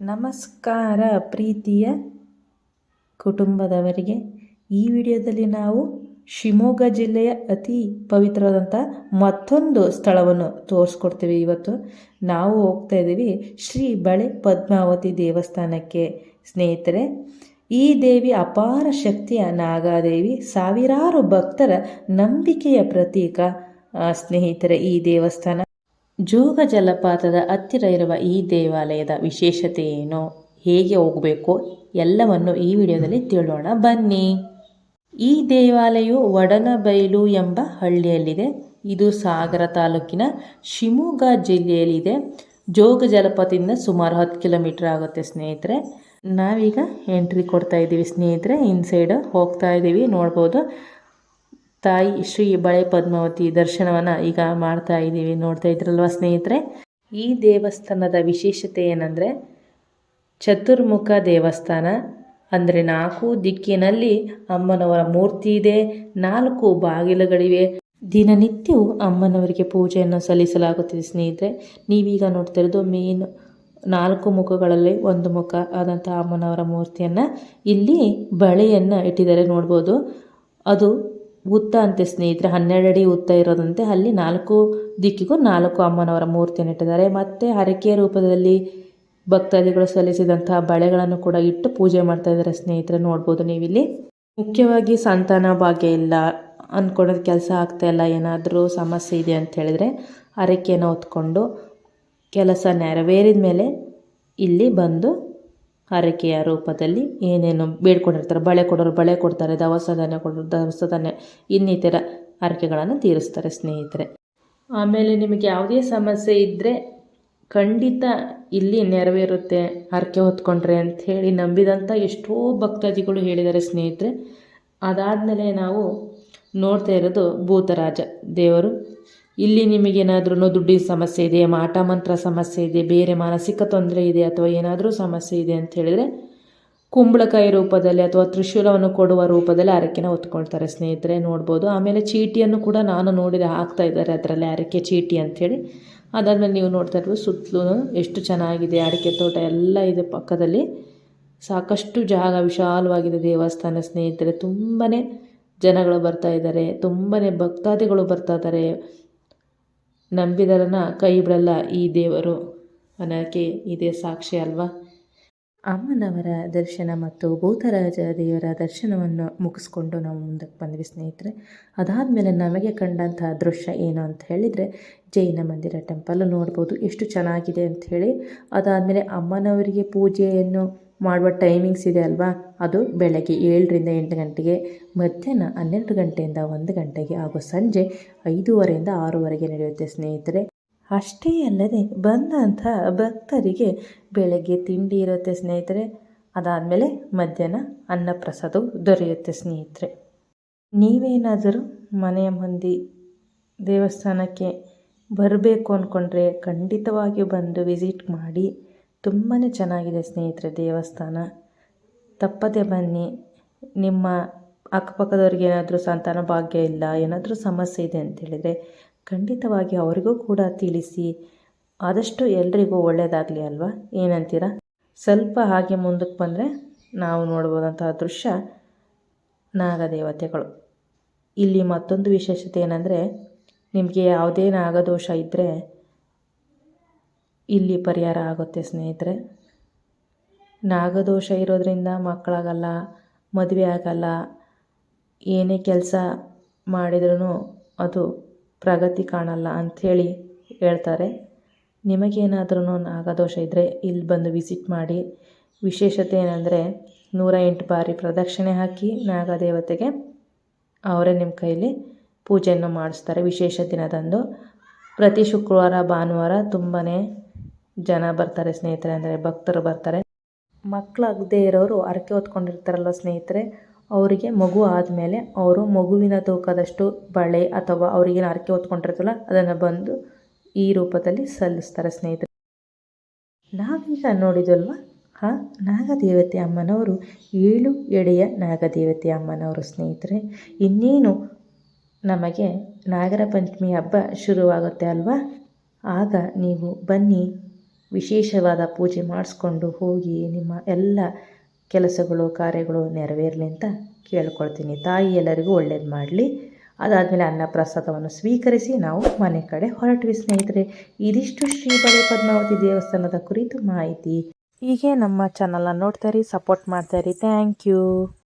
ನಮಸ್ಕಾರ ಪ್ರೀತಿಯ ಕುಟುಂಬದವರಿಗೆ. ಈ ವಿಡಿಯೋದಲ್ಲಿ ನಾವು ಶಿವಮೊಗ್ಗ ಜಿಲ್ಲೆಯ ಅತಿ ಪವಿತ್ರವಾದಂಥ ಮತ್ತೊಂದು ಸ್ಥಳವನ್ನು ತೋರಿಸ್ಕೊಡ್ತೀವಿ ಇವತ್ತು. ನಾವು ಹೋಗ್ತಾ ಇದ್ದೀವಿ ಶ್ರೀ ಬಳೆ ಪದ್ಮಾವತಿ ದೇವಸ್ಥಾನಕ್ಕೆ. ಸ್ನೇಹಿತರೆ, ಈ ದೇವಿ ಅಪಾರ ಶಕ್ತಿಯ ನಾಗಾದೇವಿ, ಸಾವಿರಾರು ಭಕ್ತರ ನಂಬಿಕೆಯ ಪ್ರತೀಕ ಸ್ನೇಹಿತರೆ, ಈ ದೇವಸ್ಥಾನ. ಜೋಗ ಜಲಪಾತದ ಹತ್ತಿರ ಇರುವ ಈ ದೇವಾಲಯದ ವಿಶೇಷತೆ ಏನು ಹೇಗೆ ಹೋಗಬೇಕು? ಎಲ್ಲವನ್ನು ಈ ವಿಡಿಯೋದಲ್ಲಿ ತಿಳೋಣ. ಬನ್ನಿ. ಈ ದೇವಾಲಯವು ವಡನಬೈಲು ಎಂಬ ಹಳ್ಳಿಯಲ್ಲಿದೆ. ಇದು ಸಾಗರ ತಾಲೂಕಿನ ಶಿವಮೊಗ್ಗ ಜಿಲ್ಲೆಯಲ್ಲಿದೆ. ಜೋಗ ಜಲಪಾತದಿಂದ ಸುಮಾರು ಹತ್ತು ಕಿಲೋಮೀಟರ್ ಆಗುತ್ತೆ ಸ್ನೇಹಿತರೆ. ನಾವೀಗ ಎಂಟ್ರಿ ಕೊಡ್ತಾ ಇದ್ದೀವಿ ಸ್ನೇಹಿತರೆ. ಇನ್ಸೈಡ್ ಹೋಗ್ತಾ ಇದ್ದೀವಿ. ನೋಡ್ಬೋದು. ತಾಯಿ ಶ್ರೀ ಬಳೆ ಪದ್ಮಾವತಿ ದರ್ಶನವನ್ನು ಈಗ ಮಾಡ್ತಾ ಇದ್ದೀವಿ. ನೋಡ್ತಾ ಇದ್ರಲ್ವ ಸ್ನೇಹಿತರೆ? ಈ ದೇವಸ್ಥಾನದ ವಿಶೇಷತೆ ಏನಂದರೆ, ಚತುರ್ಮುಖ ದೇವಸ್ಥಾನ ಅಂದರೆ ನಾಲ್ಕು ದಿಕ್ಕಿನಲ್ಲಿ ಅಮ್ಮನವರ ಮೂರ್ತಿ ಇದೆ, ನಾಲ್ಕು ಬಾಗಿಲುಗಳಿವೆ. ದಿನನಿತ್ಯವೂ ಅಮ್ಮನವರಿಗೆ ಪೂಜೆಯನ್ನು ಸಲ್ಲಿಸಲಾಗುತ್ತಿದೆ ಸ್ನೇಹಿತರೆ. ನೀವೀಗ ನೋಡ್ತಾ ಇರೋದು ಮೇನ್ ನಾಲ್ಕು ಮುಖಗಳಲ್ಲಿ ಒಂದು ಮುಖ ಆದಂಥ ಅಮ್ಮನವರ ಮೂರ್ತಿಯನ್ನು ಇಲ್ಲಿ ಬಳೆಯನ್ನು ಇಟ್ಟಿದ್ದಾರೆ ನೋಡ್ಬೋದು. ಅದು ಉದ್ದ ಅಂತೆ ಸ್ನೇಹಿತರೆ, ಹನ್ನೆರಡು ಅಡಿ ಉದ್ದ ಇರೋದಂತೆ ಅಲ್ಲಿ ನಾಲ್ಕು ದಿಕ್ಕಿಗೂ ನಾಲ್ಕು ಅಮ್ಮನವರ ಮೂರ್ತಿಯನ್ನು ಇಟ್ಟಿದ್ದಾರೆ. ಮತ್ತು ಹರಕೆಯ ರೂಪದಲ್ಲಿ ಭಕ್ತಾದಿಗಳು ಸಲ್ಲಿಸಿದಂತಹ ಬಳೆಗಳನ್ನು ಕೂಡ ಇಟ್ಟು ಪೂಜೆ ಮಾಡ್ತಾ ಇದ್ದಾರೆ ಸ್ನೇಹಿತರೆ, ನೋಡ್ಬೋದು ನೀವಿಲ್ಲಿ. ಮುಖ್ಯವಾಗಿ ಸಂತಾನ ಭಾಗ್ಯ ಇಲ್ಲ ಅಂದ್ಕೊಳ್ಳೋದು ಕೆಲಸ ಆಗ್ತಾ ಇಲ್ಲ, ಏನಾದರೂ ಸಮಸ್ಯೆ ಇದೆ ಅಂತ ಹೇಳಿದ್ರೆ ಹರಕೆಯನ್ನು ಹೊತ್ಕೊಂಡು ಕೆಲಸ ನೆರವೇರಿದ ಮೇಲೆ ಇಲ್ಲಿ ಬಂದು ಹರಕೆಯ ರೂಪದಲ್ಲಿ ಏನೇನು ಬೇಡ್ಕೊಂಡಿರ್ತಾರೆ, ಬಳೆ ಕೊಡೋರು ಬಳೆ ಕೊಡ್ತಾರೆ, ದವಸ ಧಾನ್ಯ ಕೊಡೋರು ದವಸ ಧಾನ್ಯ, ಇನ್ನಿತರ ಹರಕೆಗಳನ್ನು ತೀರಿಸ್ತಾರೆ ಸ್ನೇಹಿತರೆ. ಆಮೇಲೆ ನಿಮಗೆ ಯಾವುದೇ ಸಮಸ್ಯೆ ಇದ್ದರೆ ಖಂಡಿತ ಇಲ್ಲಿ ನೆರವೇರುತ್ತೆ, ಹರಕೆ ಹೊತ್ಕೊಂಡ್ರೆ ಅಂತ ಹೇಳಿ ನಂಬಿದಂಥ ಎಷ್ಟೋ ಭಕ್ತಾದಿಗಳು ಹೇಳಿದ್ದಾರೆ ಸ್ನೇಹಿತರೆ. ಅದಾದಮೇಲೆ ನಾವು ನೋಡ್ತಾ ಇರೋದು ಭೂತರಾಜ ದೇವರು. ಇಲ್ಲಿ ನಿಮಗೇನಾದ್ರೂ ದುಡ್ಡಿನ ಸಮಸ್ಯೆ ಇದೆ ಮಾಟ ಮಂತ್ರ ಸಮಸ್ಯೆ ಇದೆ, ಬೇರೆ ಮಾನಸಿಕ ತೊಂದರೆ ಇದೆ ಅಥವಾ ಏನಾದರೂ ಸಮಸ್ಯೆ ಇದೆ ಅಂತ ಹೇಳಿದರೆ ಕುಂಬಳಕಾಯಿ ರೂಪದಲ್ಲಿ ಅಥವಾ ತ್ರಿಶೂಲವನ್ನು ಕೊಡುವ ರೂಪದಲ್ಲಿ ಅರಕೆನ ಹೊತ್ಕೊಳ್ತಾರೆ ಸ್ನೇಹಿತರೆ, ನೋಡ್ಬೋದು. ಆಮೇಲೆ ಚೀಟಿಯನ್ನು ಕೂಡ ನಾನು ನೋಡಿದೆ, ಹಾಕ್ತಾ ಇದ್ದಾರೆ ಅದರಲ್ಲಿ ಅರಕೆ ಚೀಟಿ ಅಂಥೇಳಿ. ಅದಾದಮೇಲೆ ನೀವು ನೋಡ್ತಾ ಇರ್ಬೋದು, ಸುತ್ತಲೂ ಎಷ್ಟು ಚೆನ್ನಾಗಿದೆ ಅಡಿಕೆ ತೋಟ, ಎಲ್ಲ ಇದೆ ಪಕ್ಕದಲ್ಲಿ. ಸಾಕಷ್ಟು ಜಾಗ, ವಿಶಾಲವಾಗಿದೆ ದೇವಸ್ಥಾನ ಸ್ನೇಹಿತರೆ. ತುಂಬಾ ಜನಗಳು ಬರ್ತಾ ಇದ್ದಾರೆ ತುಂಬಾ ಭಕ್ತಾದಿಗಳು ಬರ್ತಾ ಇದ್ದಾರೆ. ನಂಬಿದರನ್ನ ಕೈ ಬಿಡಲ್ಲ ಈ ದೇವರು. ಅನ್ನೋಕ್ಕೆ ಇದೇ ಸಾಕ್ಷಿ ಅಲ್ವಾ? ಅಮ್ಮನವರ ದರ್ಶನ ಮತ್ತು ಭೂತರಾಜ ದೇವರ ದರ್ಶನವನ್ನು ಮುಗಿಸ್ಕೊಂಡು ನಾವು ಮುಂದಕ್ಕೆ ಬಂದ್ವಿ ಸ್ನೇಹಿತರೆ. ಅದಾದಮೇಲೆ ನಮಗೆ ಕಂಡಂತಹ ದೃಶ್ಯ ಏನು ಅಂತ ಹೇಳಿದರೆ, ಜೈನ ಮಂದಿರ ಟೆಂಪಲ್ ನೋಡ್ಬೋದು. ಎಷ್ಟು ಚೆನ್ನಾಗಿದೆ ಅಂತ ಹೇಳಿ, ಅದಾದಮೇಲೆ ಅಮ್ಮನವರಿಗೆ ಪೂಜೆಯನ್ನು ಮಾಡುವ ಟೈಮಿಂಗ್ಸ್ ಇದೆ ಅಲ್ವಾ? ಅದು ಬೆಳಗ್ಗೆ ಏಳರಿಂದ ಎಂಟು ಗಂಟೆಗೆ, ಮಧ್ಯಾಹ್ನ ಹನ್ನೆರಡು ಗಂಟೆಯಿಂದ ಒಂದು ಗಂಟೆಗೆ ಹಾಗೂ ಸಂಜೆ ಐದೂವರೆಯಿಂದ ಆರೂವರೆಗೆ ನಡೆಯುತ್ತೆ ಸ್ನೇಹಿತರೆ. ಅಷ್ಟೇ ಅಲ್ಲದೆ ಬಂದಂಥ ಭಕ್ತರಿಗೆ ಬೆಳಗ್ಗೆ ತಿಂಡಿ ಇರುತ್ತೆ ಸ್ನೇಹಿತರೆ. ಅದಾದಮೇಲೆ ಮಧ್ಯಾಹ್ನ ಅನ್ನಪ್ರಸಾದವು ದೊರೆಯುತ್ತೆ ಸ್ನೇಹಿತರೆ. ನೀವೇನಾದರೂ ಮನೆಯ ಮಂದಿ ದೇವಸ್ಥಾನಕ್ಕೆ ಬರಬೇಕು ಅಂದ್ಕೊಂಡ್ರೆ ಖಂಡಿತವಾಗಿಯೂ ಬಂದು ವಿಸಿಟ್ ಮಾಡಿ. ತುಂಬಾ ಚೆನ್ನಾಗಿದೆ ಸ್ನೇಹಿತರೆ ದೇವಸ್ಥಾನ. ತಪ್ಪದೆ ಬನ್ನಿ. ನಿಮ್ಮ ಅಕ್ಕಪಕ್ಕದವ್ರಿಗೆ ಏನಾದರೂ ಸಂತಾನ ಭಾಗ್ಯ ಇಲ್ಲ, ಏನಾದರೂ ಸಮಸ್ಯೆ ಇದೆ ಅಂತ ಹೇಳಿದರೆ ಖಂಡಿತವಾಗಿ ಅವರಿಗೂ ಕೂಡ ತಿಳಿಸಿ. ಆದಷ್ಟು ಎಲ್ರಿಗೂ ಒಳ್ಳೆಯದಾಗಲಿ ಅಲ್ವಾ? ಏನಂತೀರ? ಸ್ವಲ್ಪ ಹಾಗೆ ಮುಂದಕ್ಕೆ ಬಂದರೆ ನಾವು ನೋಡ್ಬೋದಂತಹ ದೃಶ್ಯ ನಾಗದೇವತೆಗಳು. ಇಲ್ಲಿ ಮತ್ತೊಂದು ವಿಶೇಷತೆ ಏನಂದರೆ, ನಿಮಗೆ ಯಾವುದೇ ನಾಗದೋಷ ಇದ್ದರೆ ಇಲ್ಲಿ ಪರಿಹಾರ ಆಗುತ್ತೆ ಸ್ನೇಹಿತರೆ. ನಾಗದೋಷ ಇರೋದರಿಂದ ಮಕ್ಕಳಾಗಲ್ಲ, ಮದುವೆ ಆಗಲ್ಲ, ಏನೇ ಕೆಲಸ ಮಾಡಿದ್ರೂ ಅದು ಪ್ರಗತಿ ಕಾಣಲ್ಲ ಅಂಥೇಳಿ ಹೇಳ್ತಾರೆ. ನಿಮಗೇನಾದ್ರೂ ನಾಗದೋಷ ಇದ್ದರೆ ಇಲ್ಲಿ ಬಂದು ವಿಸಿಟ್ ಮಾಡಿ. ವಿಶೇಷತೆ ಏನಂದರೆ ನೂರ ಎಂಟು ಬಾರಿ ಪ್ರದಕ್ಷಿಣೆ ಹಾಕಿ ನಾಗದೇವತೆಗೆ ಅವರೇ ನಿಮ್ಮ ಕೈಯಲ್ಲಿ ಪೂಜೆಯನ್ನು ಮಾಡಿಸ್ತಾರೆ ವಿಶೇಷ ದಿನದಂದು. ಪ್ರತಿ ಶುಕ್ರವಾರ, ಭಾನುವಾರ ತುಂಬಾ ಜನ ಬರ್ತಾರೆ, ಸ್ನೇಹಿತರೆ ಅಂದರೆ ಭಕ್ತರು ಬರ್ತಾರೆ. ಮಕ್ಕಳಾಗದೆ ಇರೋರು ಹರಕೆ ಹೊತ್ಕೊಂಡಿರ್ತಾರಲ್ಲ ಸ್ನೇಹಿತರೆ, ಅವರಿಗೆ ಮಗು ಆದಮೇಲೆ ಅವರು ಮಗುವಿನ ತೂಕದಷ್ಟು ಬಳೆ ಅಥವಾ ಅವರಿಗೇನು ಹರಕೆ ಹೊತ್ಕೊಂಡಿರ್ತಲ್ಲ ಅದನ್ನು ಬಂದು ಈ ರೂಪದಲ್ಲಿ ಸಲ್ಲಿಸ್ತಾರೆ ಸ್ನೇಹಿತರೆ. ನಾವೀಗ ನೋಡಿದಲ್ವ ಹಾ, ನಾಗದೇವತೆ ಅಮ್ಮನವರು, ಏಳು ಎಡೆಯ ನಾಗದೇವತೆ ಅಮ್ಮನವರು ಸ್ನೇಹಿತರೆ. ಇನ್ನೇನು ನಮಗೆ ನಾಗರ ಪಂಚಮಿ ಹಬ್ಬ ಶುರುವಾಗುತ್ತೆ ಅಲ್ವಾ? ಆಗ ನೀವು ಬನ್ನಿ ವಿಶೇಷವಾದ ಪೂಜೆ ಮಾಡಿಸ್ಕೊಂಡು ಹೋಗಿ ನಿಮ್ಮ ಎಲ್ಲ ಕೆಲಸಗಳು, ಕಾರ್ಯಗಳು ನೆರವೇರಲಿ ಅಂತ ಕೇಳ್ಕೊಳ್ತೀನಿ. ತಾಯಿ ಎಲ್ಲರಿಗೂ ಒಳ್ಳೇದು ಮಾಡಲಿ. ಅದಾದಮೇಲೆ ಅನ್ನ ಪ್ರಸಾದವನ್ನು ಸ್ವೀಕರಿಸಿ ನಾವು ಮನೆ ಕಡೆ ಹೊರಟ್ವಿ, ಸ್ನೇಹಿತರೆ. ಇದಿಷ್ಟು ಶ್ರೀ ಬಳೆ ಪದ್ಮಾವತಿ ದೇವಸ್ಥಾನದ ಕುರಿತು ಮಾಹಿತಿ. ಹೀಗೆ ನಮ್ಮ ಚಾನಲನ್ನು ನೋಡ್ತಾ ಇರಿ ಸಪೋರ್ಟ್ ಮಾಡ್ತಾ ಥ್ಯಾಂಕ್ ಯು